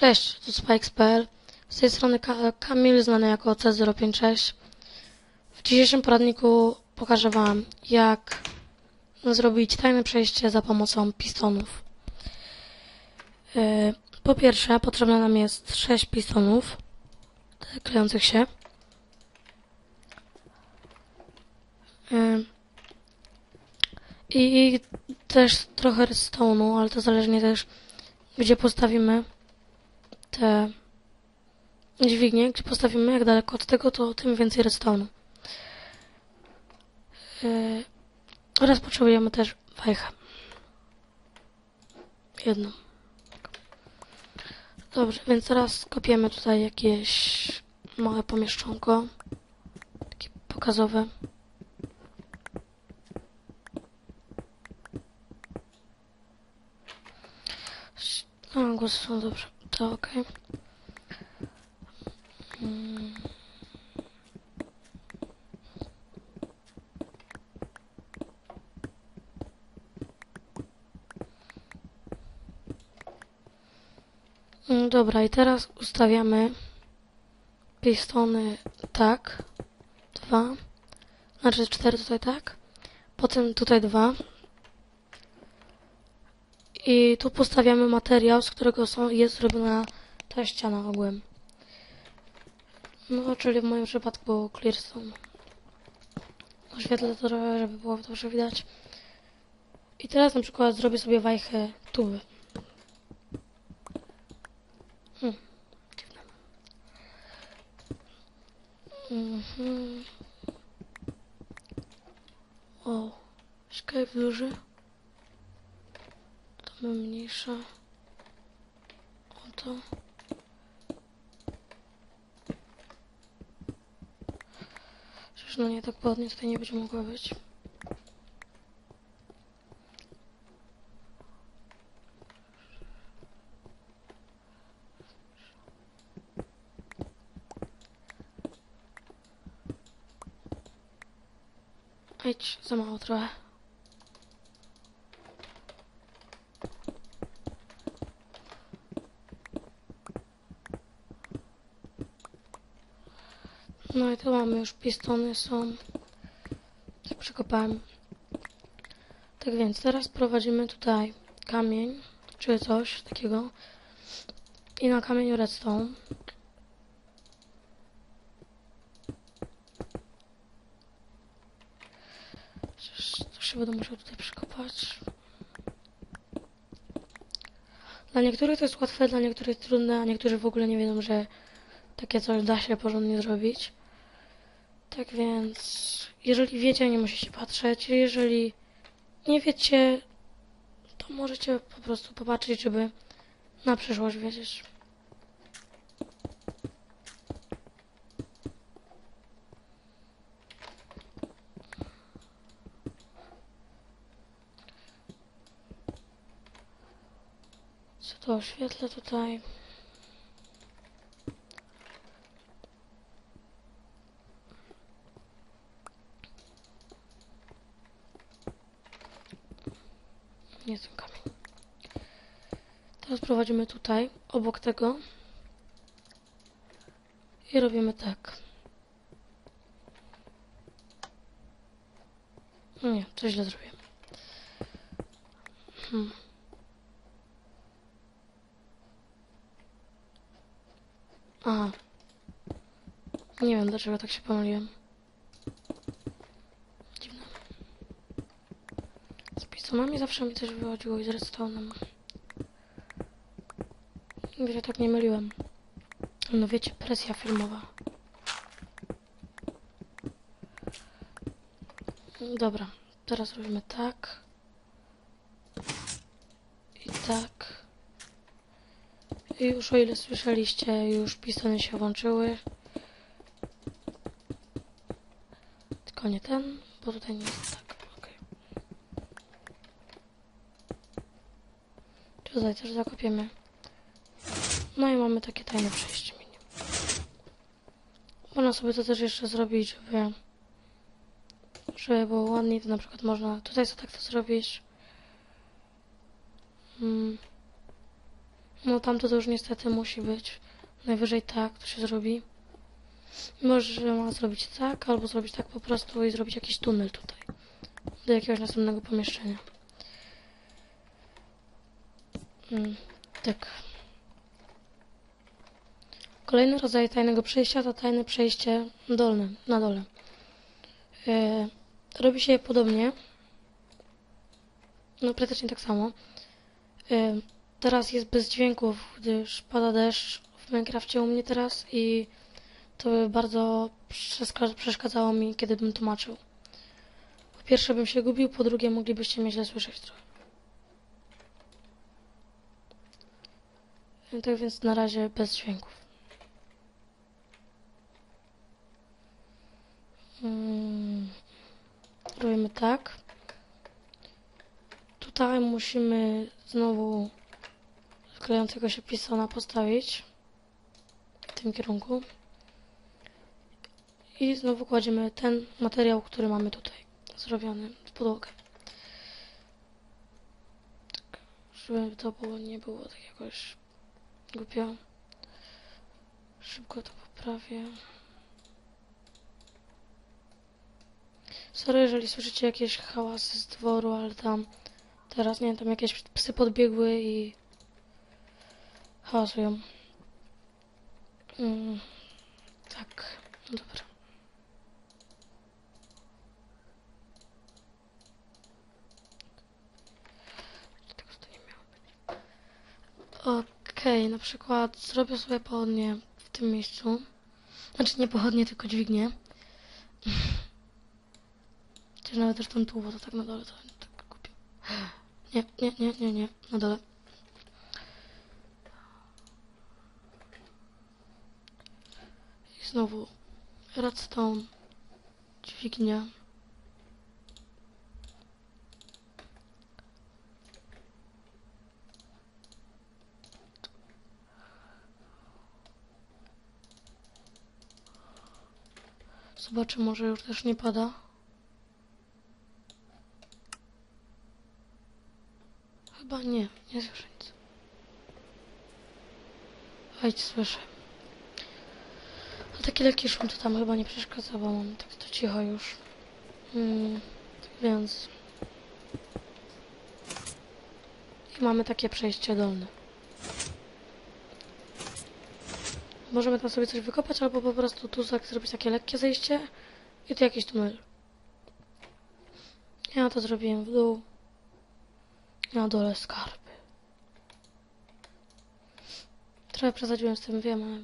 Cześć, tu Spikes.pl. Z tej strony Ka- Kamil, znany jako C056. W dzisiejszym poradniku pokażę Wam, jak zrobić tajne przejście za pomocą pistonów. Yy, Po pierwsze, potrzebne nam jest 6 pistonów klejących się. Yy, I też trochę redstone'u, ale to zależnie też gdzie postawimy te dźwignie, gdzie postawimy, jak daleko od tego, to tym więcej redstone'u. Yy, oraz potrzebujemy też wajchę. Jedną. Dobrze, więc teraz kopiemy tutaj jakieś małe pomieszczonko. Takie pokazowe. A, głosy są dobrze. To ok. Mm. Mm, Dobra, i teraz ustawiamy pistony tak. Dwa. Znaczy cztery tutaj tak. Potem tutaj dwa. I tu postawiamy materiał, z którego są, jest zrobiona ta ściana ogółem. No, czyli w moim przypadku clearstone. Oświetlę to trochę, żeby było dobrze widać. I teraz na przykład zrobię sobie wajchę tuby. Hmm, dziwne. Mhm. O, Skype duży. My mniejsza. O to. Przecież no nie tak poładnie tutaj nie będzie mogła być. Za mało trochę. No i tu mamy już pistony są. Tak przekopałem. Tak więc teraz prowadzimy tutaj kamień, czy coś takiego. I na kamieniu redstone. To się będę musiał tutaj przekopać. Dla niektórych to jest łatwe, dla niektórych trudne, a niektórzy w ogóle nie wiedzą, że takie coś da się porządnie zrobić. Tak więc, jeżeli wiecie, nie musicie patrzeć. Jeżeli nie wiecie, to możecie po prostu popatrzeć, żeby na przyszłość wiedzieć. Co to oświetlę tutaj? Nie ten kamień. Teraz prowadzimy tutaj, obok tego. I robimy tak. Nie, to źle zrobiłem. Hmm. Aha. Nie wiem dlaczego tak się pomyliłem. Dziwne. Z pistonami zawsze mi też wychodziło i z redstone'em. Tak nie myliłem. No wiecie, presja filmowa. Dobra, teraz robimy tak. I tak. I już o ile słyszeliście, już pistony się włączyły. Tylko nie ten, bo tutaj nie jest tak. Okej. Tutaj też zakopiemy. No i mamy takie tajne przejście mini. Można sobie to też jeszcze zrobić, żeby, żeby było ładniej. To na przykład można tutaj sobie tak to zrobić. Mm. No tamto to już niestety musi być. Najwyżej tak to się zrobi. Może ma zrobić tak, albo zrobić tak po prostu i zrobić jakiś tunel tutaj. Do jakiegoś następnego pomieszczenia. Mm, tak. Kolejny rodzaj tajnego przejścia to tajne przejście dolne, na dole. E, robi się je podobnie. No praktycznie tak samo. E, teraz jest bez dźwięków, gdyż pada deszcz w Minecrafcie u mnie teraz i to by bardzo przeszka- przeszkadzało mi, kiedy bym tłumaczył. Po pierwsze bym się gubił, po drugie moglibyście mnie źle słyszeć trochę. E, Tak więc na razie bez dźwięków. Mm, robimy tak. Tutaj musimy znowu sklejącego się pisona postawić w tym kierunku. I znowu kładziemy ten materiał, który mamy tutaj zrobiony w podłogę. Tak, żeby to było, nie było tak jakoś głupio. Szybko to poprawię. Sorry, jeżeli słyszycie jakieś hałasy z dworu, ale tam teraz, nie wiem, tam jakieś psy podbiegły i hałasują. Mm, tak, dobra. Tego to nie miało być. Okej, na przykład zrobię sobie pochodnie w tym miejscu. Znaczy nie pochodnie, tylko dźwignię. Chociaż nawet ten tu, bo to tak na dole to tak kupię. Nie, nie, nie, nie, nie, na dole. I znowu redstone, dźwignia. Zobaczę, może już też nie pada. Chyba nie, nie słyszę nic. Ojciec słyszę. A taki lekki szum to tam chyba nie przeszkadza, bo mam tak to cicho już. Mm, więc... I mamy takie przejście dolne. Możemy tam sobie coś wykopać, albo po prostu tu zrobić takie lekkie zejście i tu jakiś tunel. Ja to zrobiłem w dół. Na dole skarby. Trochę przesadziłem z tym, wiem, ale...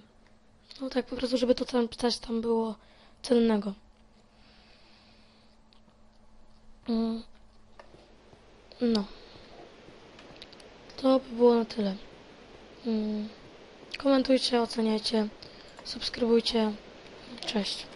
No tak, po prostu, żeby to tam coś tam było cennego. Mm. No. To by było na tyle. Mm. Komentujcie, oceniajcie, subskrybujcie. Cześć.